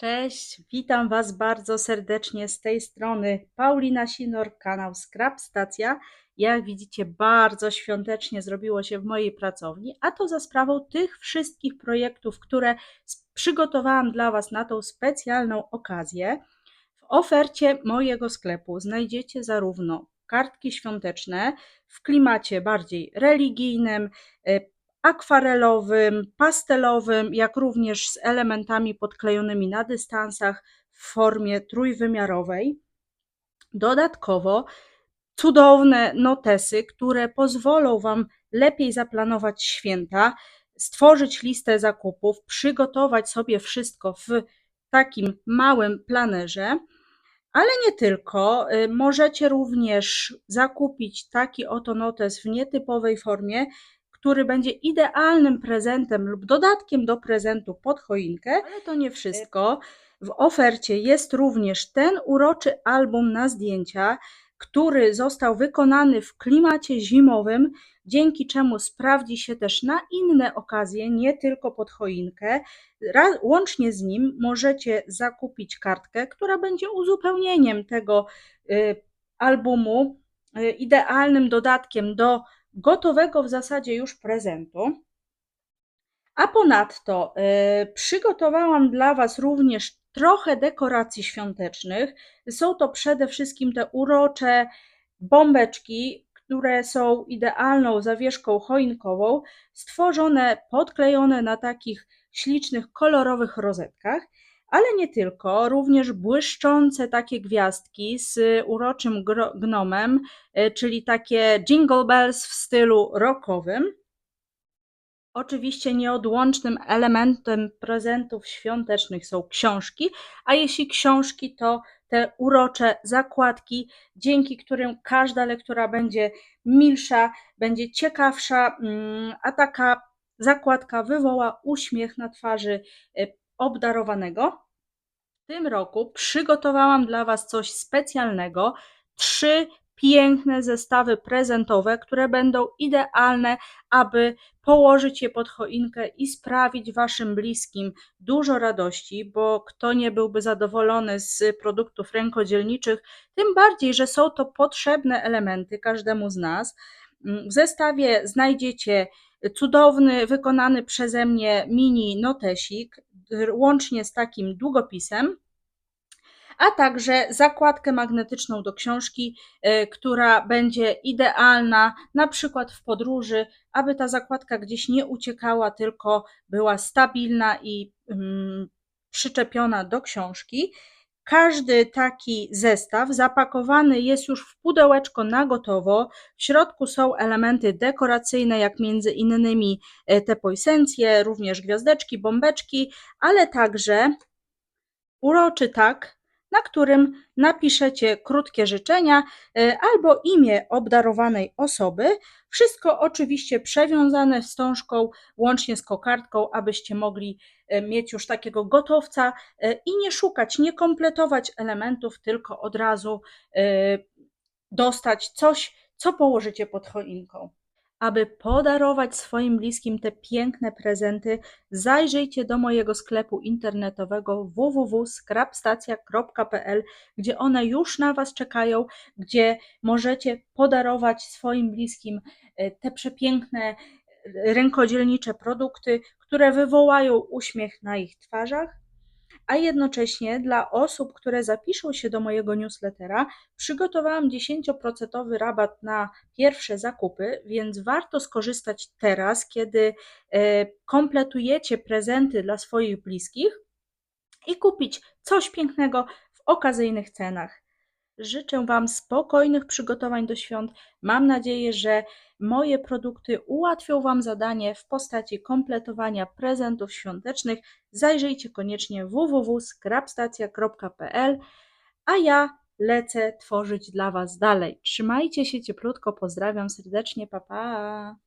Cześć, witam Was bardzo serdecznie z tej strony Paulina Sinor, kanał Scrap Stacja. Jak widzicie, bardzo świątecznie zrobiło się w mojej pracowni, a to za sprawą tych wszystkich projektów, które przygotowałam dla Was na tą specjalną okazję. W ofercie mojego sklepu znajdziecie zarówno kartki świąteczne w klimacie bardziej religijnym, y, akwarelowym, pastelowym, jak również z elementami podklejonymi na dystansach w formie trójwymiarowej. Dodatkowo cudowne notesy, które pozwolą Wam lepiej zaplanować święta, stworzyć listę zakupów, przygotować sobie wszystko w takim małym planerze. Ale nie tylko. Y, Możecie również zakupić taki oto notes w nietypowej formie, który będzie idealnym prezentem lub dodatkiem do prezentu pod choinkę. Ale to nie wszystko. W ofercie jest również ten uroczy album na zdjęcia, który został wykonany w klimacie zimowym, dzięki czemu sprawdzi się też na inne okazje, nie tylko pod choinkę. Ra- Łącznie z nim możecie zakupić kartkę, która będzie uzupełnieniem tego y, albumu, y, idealnym dodatkiem do gotowego w zasadzie już prezentu. A ponadto y, przygotowałam dla Was również trochę dekoracji świątecznych. Są to przede wszystkim te urocze bombeczki, które są idealną zawieszką choinkową, stworzone, podklejone na takich ślicznych, kolorowych rozetkach. Ale nie tylko, również błyszczące takie gwiazdki z uroczym gnomem, y, czyli takie jingle bells w stylu rockowym. Oczywiście nieodłącznym elementem prezentów świątecznych są książki, a jeśli książki, to te urocze zakładki, dzięki którym każda lektura będzie milsza, będzie ciekawsza, mm, a taka zakładka wywoła uśmiech na twarzy y, obdarowanego. W tym roku przygotowałam dla Was coś specjalnego. Trzy piękne zestawy prezentowe, które będą idealne, aby położyć je pod choinkę i sprawić Waszym bliskim dużo radości, bo kto nie byłby zadowolony z produktów rękodzielniczych, tym bardziej, że są to potrzebne elementy każdemu z nas. W zestawie znajdziecie cudowny, wykonany przeze mnie mini notesik, łącznie z takim długopisem, a także zakładkę magnetyczną do książki, y, która będzie idealna na przykład w podróży, aby ta zakładka gdzieś nie uciekała, tylko była stabilna i mm, przyczepiona do książki. Każdy taki zestaw zapakowany jest już w pudełeczko na gotowo. W środku są elementy dekoracyjne, jak między innymi e, te poisencje, również gwiazdeczki, bombeczki, ale także uroczy tak, na którym napiszecie krótkie życzenia e, albo imię obdarowanej osoby. Wszystko oczywiście przewiązane wstążką, łącznie z kokardką, abyście mogli e, mieć już takiego gotowca e, i nie szukać, nie kompletować elementów, tylko od razu dostać coś, co położycie pod choinką. Aby podarować swoim bliskim te piękne prezenty, zajrzyjcie do mojego sklepu internetowego www.scrapstacja.pl, gdzie one już na Was czekają, gdzie możecie podarować swoim bliskim e, te przepiękne e, rękodzielnicze produkty, które wywołają uśmiech na ich twarzach a jednocześnie dla osób, które zapiszą się do mojego newslettera, przygotowałam 10% rabat na pierwsze zakupy, więc warto skorzystać teraz, kiedy e, kompletujecie prezenty dla swoich bliskich i kupić coś pięknego w okazyjnych cenach. Życzę Wam spokojnych przygotowań do świąt. Mam nadzieję, że moje produkty ułatwią Wam zadanie w postaci kompletowania prezentów świątecznych. Zajrzyjcie koniecznie www.scrapstacja.pl, a ja lecę tworzyć dla Was dalej. Trzymajcie się cieplutko, pozdrawiam serdecznie, pa pa!